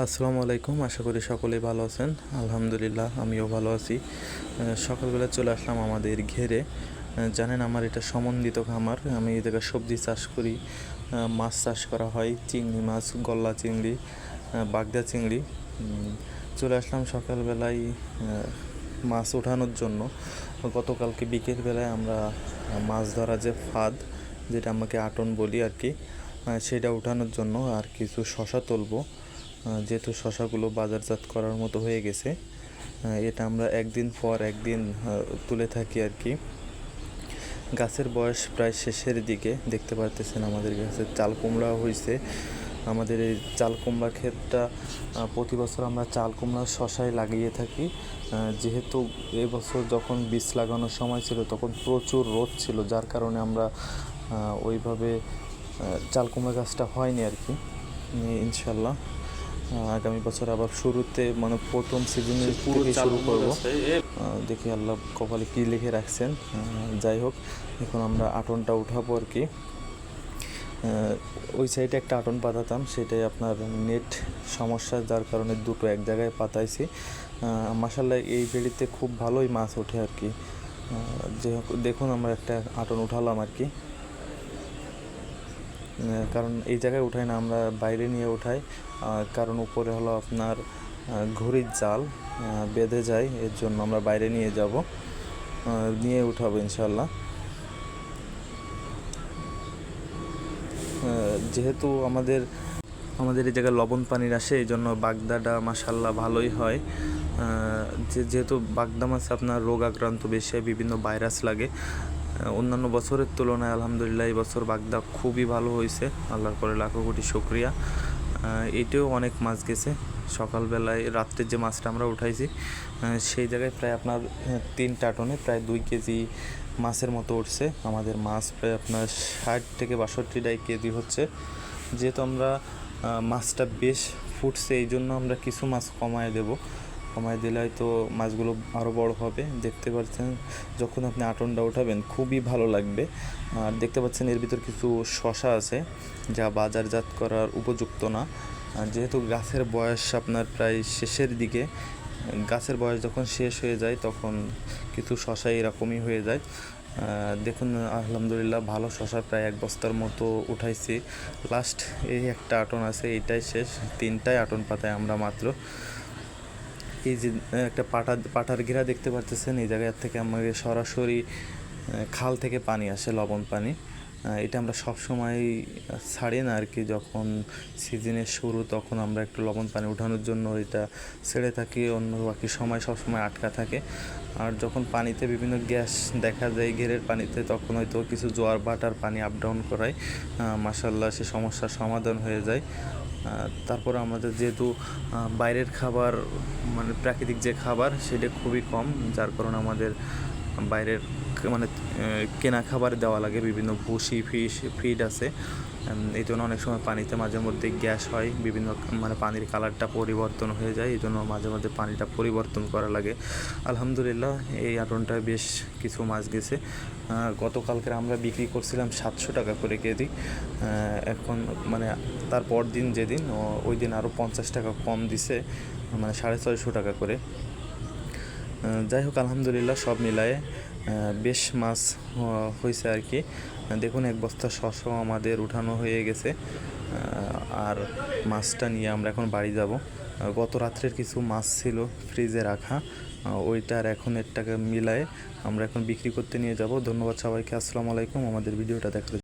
আসসালামু আলাইকুম, আশা করি সকলেই ভালো আছেন। আলহামদুলিল্লাহ, আমিও ভালো আছি। সকালবেলা চলে আসলাম আমাদের ঘেরে। জানেন আমার এটা সমন্বিত খামার। আমি এই জায়গায় সবজি চাষ করি মাছ চাষ করা হয়, চিংড়ি মাছ, গল্লা চিংড়ি বাগদা চিংড়ি। চলে আসলাম সকালবেলায় মাছ ওঠানোর জন্য। গতকালকে বিকেলবেলায় আমরা মাছ ধরা যে ফাঁদ, যেটা আমাকে আটন বলি আর কি সেটা ওঠানোর জন্য আর কিছু শশা তুলবো। যেহেতু শশাগুলো বাজারজাত করার মতো হয়ে গেছে এটা আমরা একদিন পর একদিন তুলে থাকি আর কি। গাছের বয়স প্রায় শেষের দিকে, দেখতে পারতেছেন আমাদের গাছের চাল কুমড়া হয়েছে আমাদের এই চাল কুমড়া ক্ষেতটা প্রতি বছর আমরা চাল কুমড়া শশায় লাগিয়ে থাকি। যেহেতু এবছর যখন বীজ লাগানোর সময় ছিল, তখন প্রচুর রোদ ছিল, যার কারণে আমরা ওইভাবে চাল কুমড়া গাছটা হয়নি আর কি। ইনশাল্লাহ আগামী বছর আবার শুরুতে মানে প্রথম সিজনের থেকে শুরু করব। দেখি আল্লাহ কপালে কী লিখে রাখছেন। যাই হোক এখন আমরা আটনটা উঠাবো আর কি। ওই সাইডে একটা আটন পাতাতাম সেটাই আপনার নেট সমস্যা যার কারণে দুটো এক জায়গায় পাতাইছি। মাসাল্লাহ এই বেড়িতে খুব ভালোই মাছ ওঠে আর কি। যে হোক দেখুন আমরা একটা আটন উঠালাম আর কি। কারণ এই জায়গায় উঠাই না, আমরা বাইরে নিয়ে উঠাই। কারণ উপরে হলো আপনার ঘড়ির জাল বেঁধে যায়, এর জন্য আমরা বাইরে নিয়ে যাব। নিয়ে উঠাবো ইনশাল্লাহ যেহেতু আমাদের আমাদের এই জায়গায় লবণ পানির আসে, এই জন্য বাগদাটা মাসাল্লাহ ভালোই হয়। যেহেতু বাগদা মাছ আপনার রোগ আক্রান্ত বেশি বিভিন্ন ভাইরাস লাগে। অন্যান্য বছরের তুলনায় আলহামদুলিল্লাহ এই বছর বাগদা খুবই ভালো হয়েছে। আল্লাহর করে লাখো কোটি শুক্রিয়া। এটাও অনেক মাছ গেছে। সকালবেলায় রাত্রের যে মাছটা আমরা উঠাইছি সেই জায়গায় প্রায় আপনার আহ, তিন টাটনে প্রায় দুই কেজি মাছের মতো উঠছে। আমাদের মাছ প্রায় আপনার ষাট থেকে বাষট্টিটাই কেজি হচ্ছে। যেহেতু আমরা মাছটা বেশ ফুটছে এই জন্য আমরা কিছু মাছ কমায় দেব। কমায় দিলে হয়তো মাছগুলো আরও বড় হবে। দেখতে পাচ্ছেন যখন আপনি আটনটা উঠাবেন, খুবই ভালো লাগবে। আর দেখতে পাচ্ছেন এর ভিতর কিছু শশা আছে, যা বাজারজাত করার উপযুক্ত না। যেহেতু গাছের বয়স আপনার প্রায় শেষের দিকে, গাছের বয়স যখন শেষ হয়ে যায়, তখন কিছু শশা এরকমই হয়ে যায়। দেখুন, আলহামদুলিল্লাহ ভালো শশা প্রায় এক বস্তার মতো উঠাইছি। লাস্ট এই একটা আটন আছে, এইটাই শেষ। তিনটাই আটন পাতায় আমরা মাত্র এই যে একটা পাটা পাটার ঘেরা দেখতে পারতেছেন, এই জায়গা থেকে আমাদের সরাসরি খাল থেকে পানি আসে, লবণ পানি। এটা আমরা সব সময় ছাড়ি না আর কি, যখন সিজনের শুরু তখন আমরা একটু লবণ পানি উঠানোর জন্য এটা ছেড়ে থাকি, অন্য বাকি সময় সব সময় আটকা থাকে। আর যখন পানিতে বিভিন্ন গ্যাস দেখা যায়, ঘেরের পানিতে, তখন হয়তো কিছু জোয়ার বাটার পানি আপ ডাউন করায়। মাসাল্লাহ সে সমস্যার সমাধান হয়ে যায়। তারপর আমাদের যেহেতু বাইরের খাবার মানে প্রাকৃতিক যে খাবার, সেটা খুবই কম, যার কারণে আমাদের বাইরের মানে কেনা খাবার দেওয়া লাগে, বিভিন্ন ভুসি ফিশ ফিড আছে। এই জন্য অনেক সময় পানিতে মাঝে মধ্যে গ্যাস হয়, বিভিন্ন মানে পানির কালারটা পরিবর্তন হয়ে যায়, এই জন্য মাঝে মধ্যে পানিটা পরিবর্তন করা লাগে। আলহামদুলিল্লাহ, এই আটনটায় বেশ কিছু মাছ গেছে। গতকালকে আমরা বিক্রি করছিলাম সাতশো টাকা করে কেজি। এখন মানে তার পর দিন যেদিন ওই দিন আরও পঞ্চাশ টাকা কম দিছে মানে সাড়ে ছয়শো টাকা করে। যাই হোক, আলহামদুলিল্লাহ সব মিলায়ে বেশ মাছ হয়েছে আর কি। দেখুন, এক বস্তা শশাও আমাদের উঠানো হয়ে গেছে। আর মাছটা নিয়ে আমরা এখন বাড়ি যাব। গত রাত্রের কিছু মাছ ছিল ফ্রিজে রাখা। ওইটার এখন এর টাকা মিলায়ে আমরা এখন বিক্রি করতে নিয়ে যাব। ধন্যবাদ সবাইকে। আসসালামু আলাইকুম। আমাদের ভিডিওটা দেখার।